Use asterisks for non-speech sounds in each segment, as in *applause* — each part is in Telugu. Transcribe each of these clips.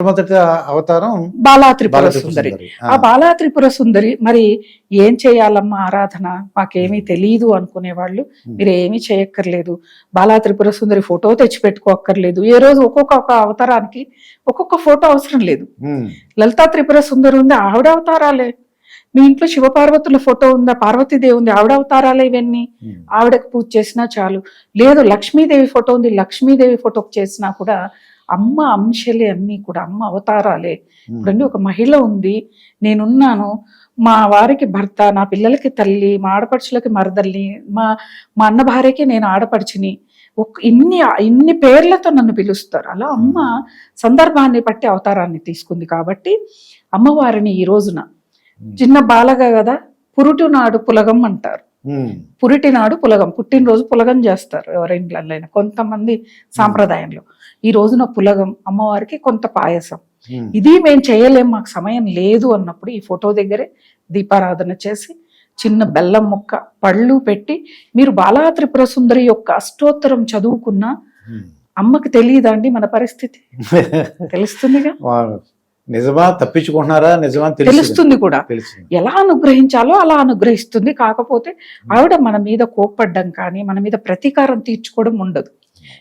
మొట్టమొదటి అవతారం బాలా త్రిపుర బాలత్రిపుర సుందరి. ఆ బాలా త్రిపుర సుందరి మరి ఏం చేయాలమ్మా ఆరాధన? మాకేమీ తెలియదు అనుకునేవాళ్ళు. మీరు ఏమీ చేయక్కర్లేదు. బాలా త్రిపుర సుందరి ఫోటో తెచ్చి పెట్టుకోక్కర్లేదు ఏ రోజు ఒక్కొక్క ఒక అవతారానికి ఒక్కొక్క ఫోటో అవసరం లేదు. లలితా త్రిపుర సుందరి ఉంది ఆవిడ అవతారాలే. మీ ఇంట్లో శివపార్వతుల ఫోటో ఉందా? పార్వతీదేవి ఉంది ఆవిడ అవతారాలే ఇవన్నీ. ఆవిడకు పూజ చేసినా చాలు. లేదు లక్ష్మీదేవి ఫోటో ఉంది లక్ష్మీదేవి ఫోటోకి చేసినా కూడా అమ్మ అంశలే అన్నీ కూడా అమ్మ అవతారాలే. ఇప్పుడండి ఒక మహిళ ఉంది నేనున్నాను. మా వారికి భర్త నా పిల్లలకి తల్లి మా ఆడపడుచులకి మరదల్ని మా మా అన్న భార్యకి నేను ఆడపడుచుని. ఒక ఇన్ని ఇన్ని పేర్లతో నన్ను పిలుస్తారు. అలా అమ్మ సందర్భాన్ని బట్టి అవతారాన్ని తీసుకుంది కాబట్టి అమ్మవారిని ఈ రోజున. చిన్న బాలగా కదా పురుటు నాడు పులగం అంటారు. పురిటి నాడు పులగం. పుట్టినరోజు పులగం చేస్తారు ఎవరింట్లైనా కొంతమంది సాంప్రదాయంలో. ఈ రోజున పులగం అమ్మవారికి కొంత పాయసం. ఇది మేము చేయలేం మాకు సమయం లేదు అన్నప్పుడు ఈ ఫోటో దగ్గరే దీపారాధన చేసి చిన్న బెల్లం ముక్క పళ్ళు పెట్టి మీరు బాలా త్రిపుర సుందరి యొక్క అష్టోత్తరం చదువుకున్నా. అమ్మకి తెలియదా అండి మన పరిస్థితి? *laughs* తెలుస్తుందిగా? నిజమా తప్పించుకుంటున్నారా? నిజమా తెలుసు తెలుస్తుంది కూడా. ఎలా అనుగ్రహించాలో అలా అనుగ్రహిస్తుంది. కాకపోతే ఆవిడ మన మీద కోప్పడ్డం కానీ మన మీద ప్రతీకారం తీర్చుకోవడం ఉండదు.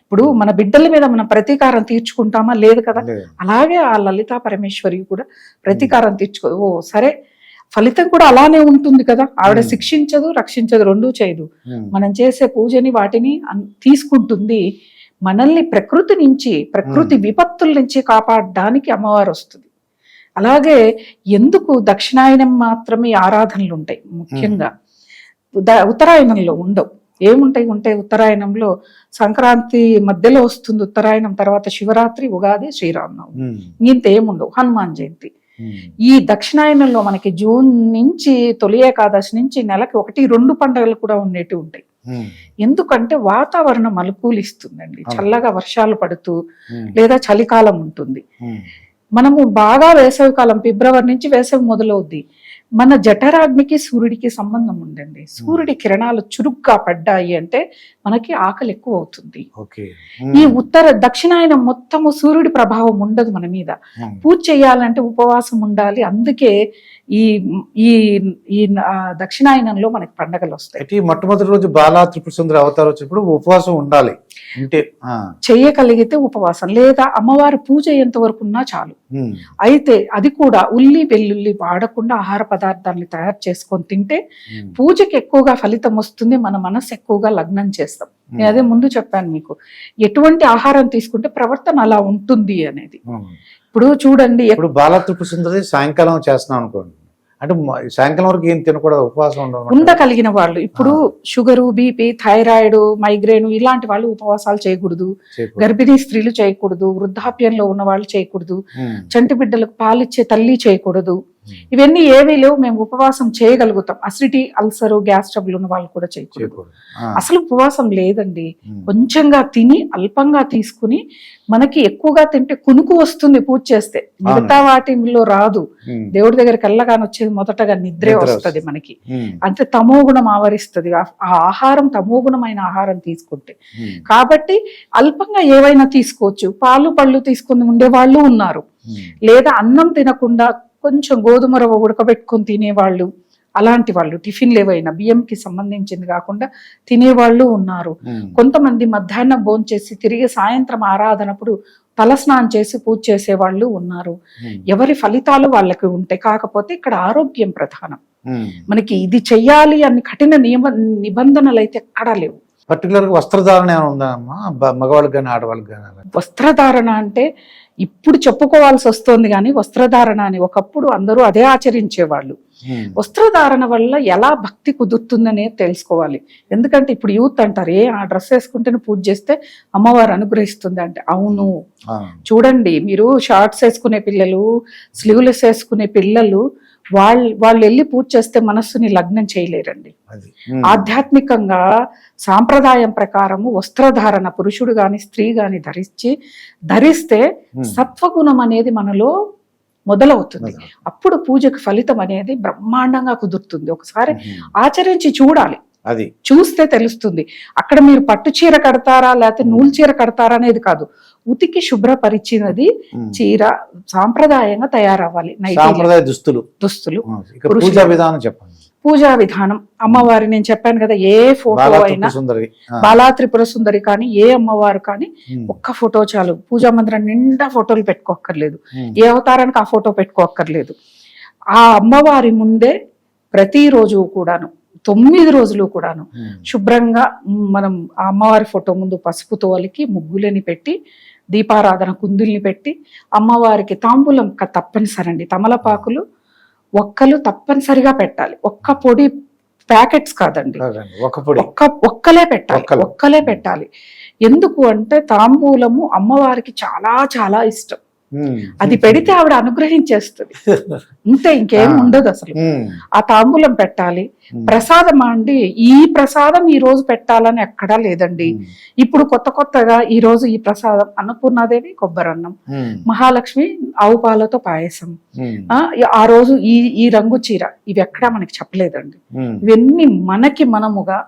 ఇప్పుడు మన బిడ్డల మీద మనం ప్రతీకారం తీర్చుకుంటామా? లేదు కదా. అలాగే ఆ లలితా పరమేశ్వరి కూడా ప్రతీకారం తీర్చుకో ఓ సరే. ఫలితం కూడా అలానే ఉంటుంది కదా. ఆవిడ. శిక్షించదు రక్షించదు రెండూ చేయదు. మనం చేసే పూజని వాటిని తీసుకుంటుంది. మనల్ని ప్రకృతి నుంచి ప్రకృతి విపత్తుల నుంచి కాపాడడానికి అమ్మవారు వస్తుంది. అలాగే ఎందుకు దక్షిణాయనం మాత్రమే ఆరాధనలు ఉంటాయి? ముఖ్యంగా ఉత్తరాయణంలో ఉండవు. ఏముంటాయి? ఉంటాయి ఉత్తరాయణంలో సంక్రాంతి మధ్యలో వస్తుంది ఉత్తరాయణం తర్వాత శివరాత్రి ఉగాది శ్రీరామనవమి. ఇంత ఏముండవు? హనుమాన్ జయంతి. ఈ దక్షిణాయనంలో మనకి జూన్ నుంచి తొలి ఏకాదశి నుంచి నెలకి ఒకటి రెండు పండుగలు కూడా ఉండేవి ఉంటాయి. ఎందుకంటే వాతావరణం అనుకూలిస్తుందండి. చల్లగా వర్షాలు పడుతూ లేదా చలికాలం ఉంటుంది. మనము బాగా వేసవి కాలం ఫిబ్రవరి నుంచి వేసవి మొదలవుద్ది. మన జఠరాగ్నికి సూర్యుడికి సంబంధం ఉందండి. సూర్యుడి కిరణాలు చురుగ్గా పడ్డాయి అంటే మనకి ఆకలి ఎక్కువ అవుతుంది ఈ ఉత్తర దక్షిణాయనం మొత్తము సూర్యుడి ప్రభావం ఉండదు మన మీద. పూజ చేయాలంటే ఉపవాసం ఉండాలి. అందుకే ఈ ఈ ఈ దక్షిణాయనంలో మనకి పండగలు వస్తాయి మొట్టమొదటి రోజు బాలా త్రిపుర సుందరి అవతారం వచ్చినప్పుడు ఉపవాసం ఉండాలి. అంటే చేయగలిగితే ఉపవాసం లేదా అమ్మవారి పూజ ఎంత వరకు ఉన్నా చాలు అయితే అది కూడా ఉల్లి వెల్లుల్లి వాడకుండా ఆహార పదార్థాన్ని తయారు చేసుకొని తింటే పూజకి ఎక్కువగా ఫలితం వస్తుంది మన మనసు ఎక్కువగా లగ్నం చేస్తాం. నేను అదే ముందు చెప్పాను మీకు. ఎటువంటి ఆహారం తీసుకుంటే ప్రవర్తన అలా ఉంటుంది అనేది. ఇప్పుడు చూడండి ఇప్పుడు బాలా త్రిపుర సుందరి సాయంకాలం చేస్తున్నాం అనుకోండి. అంటే సాయంకాలం వరకు ఏం తినకూడదు ఉపవాసం ఉండడం ఉండగలిగిన వాళ్ళు. ఇప్పుడు షుగరు బీపీ థైరాయిడ్ మైగ్రేన్ ఇలాంటి వాళ్ళు ఉపవాసాలు చేయకూడదు. గర్భిణీ స్త్రీలు చేయకూడదు. వృద్ధాప్యంలో ఉన్న వాళ్ళు చేయకూడదు. చంటి బిడ్డలకు పాలిచ్చే తల్లి చేయకూడదు. ఇవన్నీ ఏవీ లేవు మేము ఉపవాసం చేయగలుగుతాం. అసిడిటీ అల్సర్ గ్యాస్ ట్రబుల్ ఉన్న వాళ్ళు కూడా చేయకూడదు. అసలు ఉపవాసం లేదండి. కొంచెంగా తిని అల్పంగా తీసుకుని మనకి ఎక్కువగా తింటే కునుకు వస్తుంది పూజ చేస్తే. మిగతా వాటిలో రాదు. దేవుడి దగ్గరికి వెళ్ళగానే వచ్చేది మొదటగా నిద్రే వస్తది మనకి. అంటే తమో గుణం ఆవరిస్తుంది. ఆ ఆహారం తమో గుణమైన ఆహారం తీసుకుంటే. కాబట్టి అల్పంగా ఏవైనా తీసుకోవచ్చు. పాలు పళ్ళు తీసుకుని ఉండే వాళ్ళు ఉన్నారు. లేదా అన్నం తినకుండా కొంచెం గోధుమ రవ్వ ఉడకబెట్టుకొని తినేవాళ్ళు అలాంటి వాళ్ళు టిఫిన్లు ఏవైనా బియ్యంకి సంబంధించింది కాకుండా తినేవాళ్ళు ఉన్నారు. కొంతమంది మధ్యాహ్నం భోంచేసి తిరిగి సాయంత్రం ఆరాధనప్పుడు తలస్నానం చేసి పూజ చేసే వాళ్ళు ఉన్నారు ఎవరి ఫలితాలు వాళ్ళకి ఉంటాయి కాకపోతే ఇక్కడ ఆరోగ్యం ప్రధానం. మనకి ఇది చెయ్యాలి అని కఠిన నియమ నిబంధనలు అయితే ఎక్కడా లేవు. పర్టికులర్గా వస్త్రధారణ ఏమైనా ఉందా మగవాళ్ళకి కానీ ఆడవాళ్ళకి కానీ? వస్త్రధారణ అంటే ఇప్పుడు చెప్పుకోవాల్సి వస్తోంది కానీ వస్త్రధారణ అని ఒకప్పుడు అందరూ అదే ఆచరించేవాళ్ళు. ఉమ్, వస్త్రధారణ వల్ల ఎలా భక్తి కుదురుతుందనే తెలుసుకోవాలి. ఎందుకంటే ఇప్పుడు యూత్ అంటారు ఏ ఆ డ్రెస్ వేసుకుంటేనే పూజ చేస్తే అమ్మవారు అనుగ్రహిస్తుంది అంటే అవును. చూడండి మీరు షార్ట్స్ వేసుకునే పిల్లలు స్లీవ్లెస్ వేసుకునే పిల్లలు వాళ్ళు వాళ్ళు వెళ్ళి పూజ చేస్తే మనస్సుని లగ్నం చేయలేరండి. ఆధ్యాత్మికంగా సాంప్రదాయం ప్రకారము వస్త్రధారణ పురుషుడు గాని స్త్రీ గాని ధరించి ధరిస్తే సత్వగుణం అనేది మనలో మొదలవుతుంది. మొదలు. అప్పుడు పూజకు ఫలితం అనేది బ్రహ్మాండంగా కుదురుతుంది. ఒకసారి ఆచరించి చూడాలి. అది. చూస్తే తెలుస్తుంది. అక్కడ మీరు పట్టు చీర కడతారా లేకపోతే నూలు చీర కడతారా అనేది కాదు. ఉతికి శుభ్రపరిచినది. చీర సాంప్రదాయంగా తయారవ్వాలి. సాంప్రదాయ దుస్తులు. దుస్తులు. పూజా విధానం చెప్పండి. పూజా విధానం. అమ్మవారి నేను చెప్పాను కదా ఏ ఫోటో అయినా బాలా త్రిపుర సుందరి కానీ ఏ అమ్మవారు కానీ ఒక్క ఫోటో చాలు. పూజా మందిరం నిండా ఫోటోలు పెట్టుకోక్కర్లేదు. ఏ అవతారానికి ఆ ఫోటో పెట్టుకోక్కర్లేదు. ఆ అమ్మవారి ముందే ప్రతిరోజు కూడాను తొమ్మిది రోజులు కూడాను. శుభ్రంగా మనం ఆ అమ్మవారి ఫోటో ముందు పసుపుతో అలికి ముగ్గులని పెట్టి దీపారాధన కుందుల్ని పెట్టి అమ్మవారికి తాంబూలం క- తప్పనిసరి అండి తమలపాకులు ఒక్కలు తప్పనిసరిగా పెట్టాలి. ఒక్క పొడి ప్యాకెట్స్ కాదండి. ఒక్క ఒక్కలే పెట్టాలి. ఒక్కలు. పెట్టాలి. ఎందుకు అంటే తాంబూలము అమ్మవారికి చాలా చాలా ఇష్టం. అది పెడితే ఆవిడ అనుగ్రహించేస్తుంది. అంతే ఇంకేం. ఉండదు అసలు. ఆ తాంబూలం పెట్టాలి. ప్రసాదం అండి ఈ ప్రసాదం ఈ రోజు పెట్టాలని ఎక్కడా లేదండి. ఇప్పుడు కొత్త కొత్తగా ఈ రోజు ఈ ప్రసాదం అన్నపూర్ణాదేవి కొబ్బరన్నం మహాలక్ష్మి ఆవు పాలతో పాయసం. ఆ ఆ రోజు ఈ ఈ రంగు చీర ఇవి ఎక్కడా మనకి చెప్పలేదండి. ఇవన్నీ మనకి మనముగా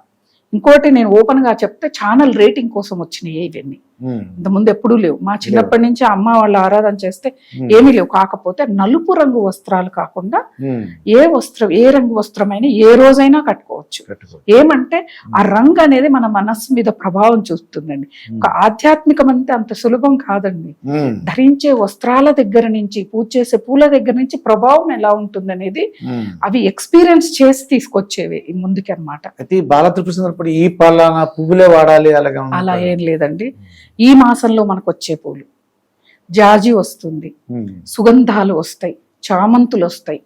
ఇంకోటి నేను ఓపెన్గా చెప్తే ఛానల్ రేటింగ్ కోసం వచ్చినాయి ఇవన్నీ. ఇంతకుముందు ఎప్పుడూ లేవు. మా చిన్నప్పటి నుంచి అమ్మ వాళ్ళ ఆరాధన చేస్తే ఏమీ లేవు. కాకపోతే నలుపు రంగు వస్త్రాలు కాకుండా ఏ వస్త్రం ఏ రంగు వస్త్రమైనా ఏ రోజైనా కట్టుకోవచ్చు. ఏమంటే ఆ రంగు అనేది మన మనస్సు మీద ప్రభావం చూస్తుందండి ఒక ఆధ్యాత్మికం అంటే అంత సులభం కాదండి. ధరించే వస్త్రాల దగ్గర నుంచి పూజ చేసే పూల దగ్గర నుంచి ప్రభావం ఎలా ఉంటుందనేది. అవి ఎక్స్పీరియన్స్ చేసి తీసుకొచ్చేవి ఈ ముందుకి అన్నమాట. అయితే ఈ బాల త్రిపుర సుందరి ఇప్పుడు ఈ పలానా పువ్వులే వాడాలి అలాగే. అలా ఏం లేదండి. ఈ మాసంలో మనకు వచ్చే పూలు. జాజి వస్తుంది సుగంధాలు వస్తాయి చామంతులు వస్తాయి.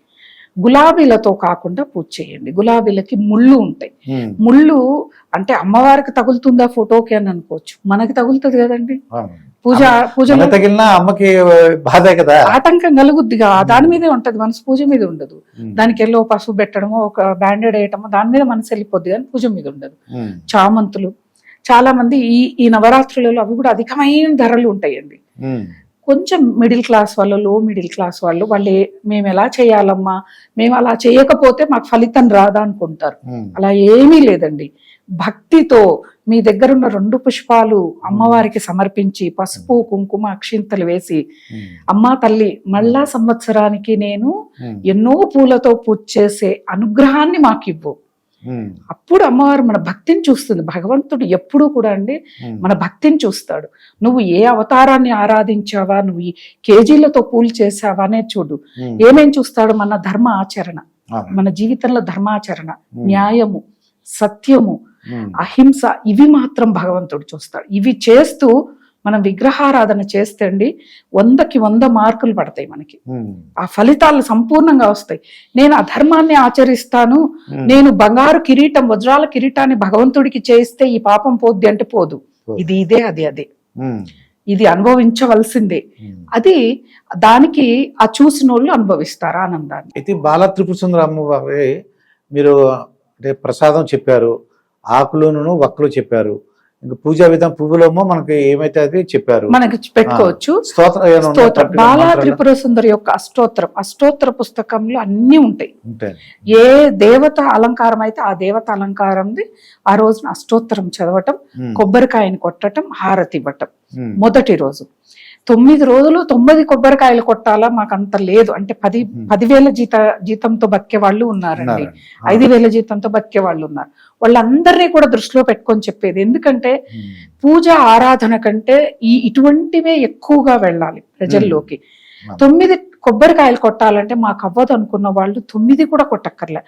గులాబీలతో కాకుండా పూజ చేయండి. గులాబీలకి ముళ్ళు ఉంటాయి. ముళ్ళు అంటే అమ్మవారికి తగులుతుందా ఫోటోకి అని అనుకోవచ్చు. మనకి తగులుతుంది కదండి. పూజ తగిలినా అమ్మకి బాధే కదా. ఆటంకం కలుగుద్దిగా. దాని మీదే ఉంటది. మనసు పూజ మీద ఉండదు. దానికి ఎల్లో పసుపు పెట్టడమో ఒక బ్యాండెడ్ వేయటమో దాని మీద మనసు వెళ్ళిపోద్ది కానీ పూజ మీద ఉండదు. చామంతులు చాలా మంది ఈ ఈ నవరాత్రులలో అవి కూడా అధికమైన ధరలు ఉంటాయండి. కొంచెం మిడిల్ క్లాస్ వాళ్ళు లో మిడిల్ క్లాస్ వాళ్ళు వాళ్ళు మేము ఎలా చేయాలమ్మా మేము అలా చేయకపోతే మాకు ఫలితం రాదా అనుకుంటారు. అలా ఏమీ లేదండి. భక్తితో మీ దగ్గర ఉన్న రెండు పుష్పాలు అమ్మవారికి సమర్పించి పసుపు కుంకుమ అక్షింతలు వేసి అమ్మా తల్లి మళ్ళా సంవత్సరానికి నేను ఎన్నో పూలతో పూజ చేసే అనుగ్రహాన్ని మాకివ్వు. ఉమ్, అప్పుడు అమ్మవారు మన భక్తిని చూస్తుంది. భగవంతుడు ఎప్పుడూ కూడా అండి మన భక్తిని చూస్తాడు. నువ్వు ఏ అవతారాన్ని ఆరాధించావా? నువ్వు ఈ కేజీలతో పూలు చేసావా? అనే చూడు. ఏమేం చూస్తాడు? మన ధర్మ ఆచరణ. మన జీవితంలో ధర్మాచరణ న్యాయము సత్యము అహింస ఇవి మాత్రం భగవంతుడు చూస్తాడు. ఇవి చేస్తూ మనం విగ్రహారాధన చేస్తే అండి వందకి వంద మార్కులు పడతాయి మనకి. ఆ ఫలితాలు సంపూర్ణంగా వస్తాయి. నేను అధర్మాన్ని ఆచరిస్తాను నేను బంగారు కిరీటం వజ్రాల కిరీటాన్ని భగవంతుడికి చేస్తే ఈ పాపం పోద్ది అంటే పోదు. ఇది ఇదే అది అదే. ఇది అనుభవించవలసిందే. అది దానికి ఆ చూసిన వాళ్ళు అనుభవిస్తారు ఆనందాన్ని. అయితే బాల త్రిపుర అమ్మవారి మీరు అంటే ప్రసాదం చెప్పారు ఆకులను వక్కలు చెప్పారు. ఇంకా పూజా విధానం పువ్వులేమో మనకి ఏమైతే అది చెప్పారు. మనకి పెట్టుకోవచ్చు. స్తోత్రం బాలా? త్రిపుర సుందరి యొక్క అష్టోత్తరం అష్టోత్తర పుస్తకంలో అన్ని ఉంటాయి. ఏ దేవత అలంకారం అయితే ఆ దేవత అలంకారంది ఆ రోజున అష్టోత్తరం చదవటం కొబ్బరికాయని కొట్టటం హారతి ఇవ్వటం. మొదటి రోజు. తొమ్మిది రోజులు తొమ్మిది కొబ్బరికాయలు కొట్టాలా మాకు అంత లేదు. అంటే పది. పదివేల జీత జీతంతో బతికే వాళ్ళు ఉన్నారండి. ఐదు వేల జీతంతో బతికే వాళ్ళు ఉన్నారు. వాళ్ళందరినీ కూడా దృష్టిలో పెట్టుకొని చెప్పేది. ఎందుకంటే పూజ ఆరాధన కంటే ఈ ఇటువంటివే ఎక్కువగా వెళ్ళాలి ప్రజల్లోకి. తొమ్మిది కొబ్బరికాయలు కొట్టాలంటే మాకు అవ్వదు అనుకున్న వాళ్ళు తొమ్మిది కూడా కొట్టక్కర్లే.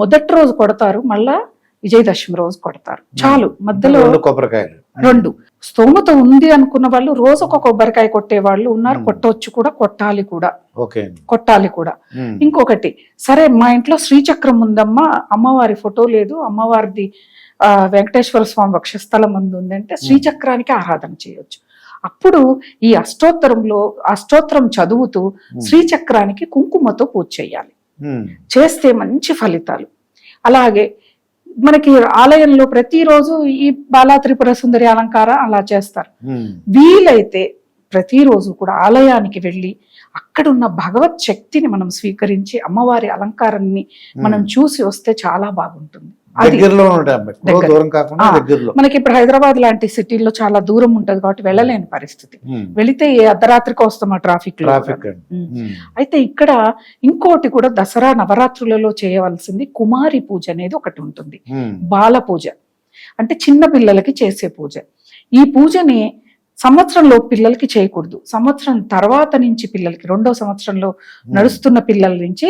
మొదటి రోజు కొడతారు మళ్ళా విజయదశమి రోజు కొడతారు. చాలు మధ్యలో రెండు కొబ్బరికాయలు. రెండు. స్తోమత ఉంది అనుకున్న వాళ్ళు రోజు ఒక కొబ్బరికాయ కొట్టే వాళ్ళు ఉన్నారు. కొట్టవచ్చు కూడా కొట్టాలి కూడా. కొట్టాలి కూడా. ఇంకొకటి సరే మా ఇంట్లో శ్రీచక్రం ఉందమ్మా అమ్మవారి ఫోటో లేదు. అమ్మవారిది ఆ, వెంకటేశ్వర స్వామి వక్షస్థలం ముందు ఉందంటే శ్రీచక్రానికి ఆరాధన చేయొచ్చు. అప్పుడు ఈ అష్టోత్తరంలో అష్టోత్తరం చదువుతూ శ్రీచక్రానికి కుంకుమతో పూజ చేయాలి. చేస్తే మంచి ఫలితాలు. అలాగే మనకి ఆలయంలో ప్రతిరోజు ఈ బాలా త్రిపుర సుందరి అలంకారం అలా చేస్తారు. వీలైతే ప్రతిరోజు కూడా ఆలయానికి వెళ్ళి అక్కడున్న భగవత్ శక్తిని మనం స్వీకరించి అమ్మవారి అలంకారాన్ని మనం చూసి వస్తే చాలా బాగుంటుంది. దగ్గరలో. దూరం కాకుండా. దగ్గరలో మనకి ఇప్పుడు హైదరాబాద్ లాంటి సిటీల్లో చాలా దూరం ఉంటది కాబట్టి వెళ్ళలేని పరిస్థితి. వెళితే ఏ అర్ధరాత్రికి వస్తాం ఆ ట్రాఫిక్ ట్రాఫిక్. అయితే ఇక్కడ ఇంకోటి కూడా దసరా నవరాత్రులలో చేయవలసింది కుమారి పూజ అనేది ఒకటి ఉంటుంది. బాల పూజ అంటే చిన్న పిల్లలకి చేసే పూజ ఈ పూజని సంవత్సరంలో పిల్లలకి చేయకూడదు సంవత్సరం తర్వాత నుంచి పిల్లలకి రెండో సంవత్సరంలో నడుస్తున్న పిల్లల నుంచి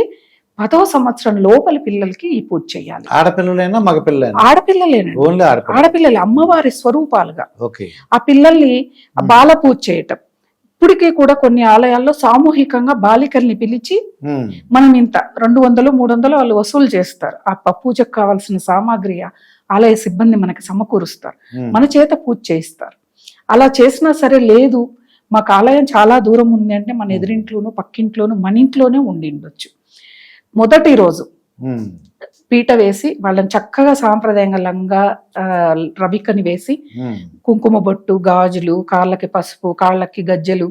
పదో సంవత్సరం లోపలి పిల్లలకి ఈ పూజ చేయాలి. ఆడపిల్లలైనా మగపిల్లలైనా? ఆడపిల్లలేనండి. ఆడపిల్లలు అమ్మవారి స్వరూపాలుగా. ఆ పిల్లల్ని బాల పూజ చేయటం. ఇప్పటికీ కూడా కొన్ని ఆలయాల్లో సామూహికంగా బాలికల్ని పిలిచి. మనం ఇంత రెండు వందలు మూడు వందలు వాళ్ళు వసూలు చేస్తారు. ఆ ప- పూజకు కావాల్సిన సామాగ్రి ఆలయ సిబ్బంది మనకి సమకూరుస్తారు. మన చేత పూజ చేయిస్తారు. అలా చేసినా సరే లేదు. మాకు ఆలయం చాలా దూరం ఉంది అంటే మన ఎదురింట్లోనూ పక్కింట్లోనూ మన ఇంట్లోనే ఉండి ఉండొచ్చు. మొదటి రోజు. పీట వేసి వాళ్ళని చక్కగా సాంప్రదాయంగా లంగా రవికని వేసి. కుంకుమ బొట్టు గాజులు కాళ్ళకి పసుపు కాళ్ళకి గజ్జెలు.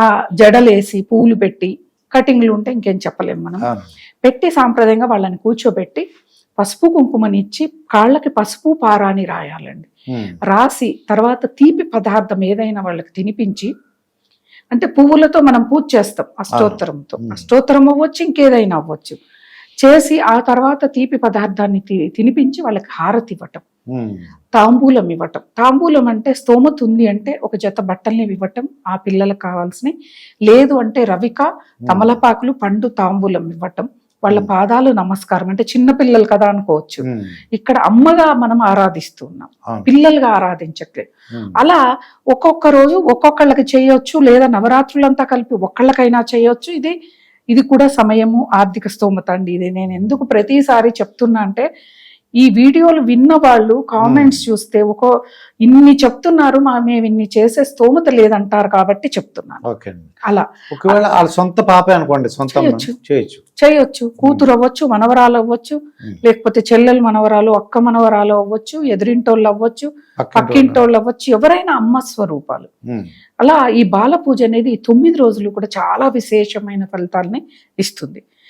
ఆ జడలేసి పూలు పెట్టి కటింగ్లు ఉంటే ఇంకేం చెప్పలేం మనం. పెట్టి సాంప్రదాయంగా వాళ్ళని కూర్చోబెట్టి పసుపు కుంకుమని ఇచ్చి కాళ్ళకి పసుపు పారాని రాయాలండి. రాసి తర్వాత తీపి పదార్థం ఏదైనా వాళ్ళకి తినిపించి అంటే పువ్వులతో మనం పూజ చేస్తాం అష్టోత్తరంతో. అష్టోత్తరం అవ్వచ్చు ఇంకేదైనా అవ్వచ్చు. చేసి ఆ తర్వాత తీపి పదార్థాన్ని తినిపించి వాళ్ళకి హారతి ఇవ్వటం. తాంబూలం ఇవ్వటం. తాంబూలం అంటే స్తోమత ఉంది అంటే ఒక జత బట్టల్ని ఇవ్వటం ఆ పిల్లలకు కావాల్సినవి. లేదు అంటే రవిక తమలపాకులు పండు తాంబూలం ఇవ్వటం. వాళ్ళ పాదాలు నమస్కారం అంటే చిన్న పిల్లలు కదా అనుకోవచ్చు. ఇక్కడ అమ్మగా మనం ఆరాధిస్తున్నాం. పిల్లలుగా ఆరాధించట్లేదు. అలా ఒక్కొక్క రోజు ఒక్కొక్కళ్ళకి చేయొచ్చు లేదా నవరాత్రులంతా కలిపి ఒక్కళ్ళకైనా చేయొచ్చు ఇది ఇది కూడా సమయము ఆర్థిక స్తోమత అండి ఇది నేను ఎందుకు ప్రతిసారి చెప్తున్నా అంటే ఈ వీడియోలు విన్న వాళ్ళు కామెంట్స్ చూస్తే ఒక ఇన్ని చెప్తున్నారు మా మేము ఇన్ని చేసే స్తోమత లేదంటారు కాబట్టి చెప్తున్నాను. అలా. ఒకవేళ వాళ్ళ సొంత పాపే అనుకోండి సొంత. చేయొచ్చు. చేయొచ్చు. కూతురు అవ్వచ్చు మనవరాలు అవ్వచ్చు. లేకపోతే చెల్లెలు మనవరాలు అక్క మనవరాలు అవ్వచ్చు ఎదురింటోళ్ళు అవ్వచ్చు పక్కింటి పక్కింటోళ్ళు అవ్వచ్చు ఎవరైనా అమ్మ స్వరూపాలు. అలా ఈ బాల పూజ అనేది తొమ్మిది రోజులు కూడా చాలా విశేషమైన ఫలితాలని ఇస్తుంది.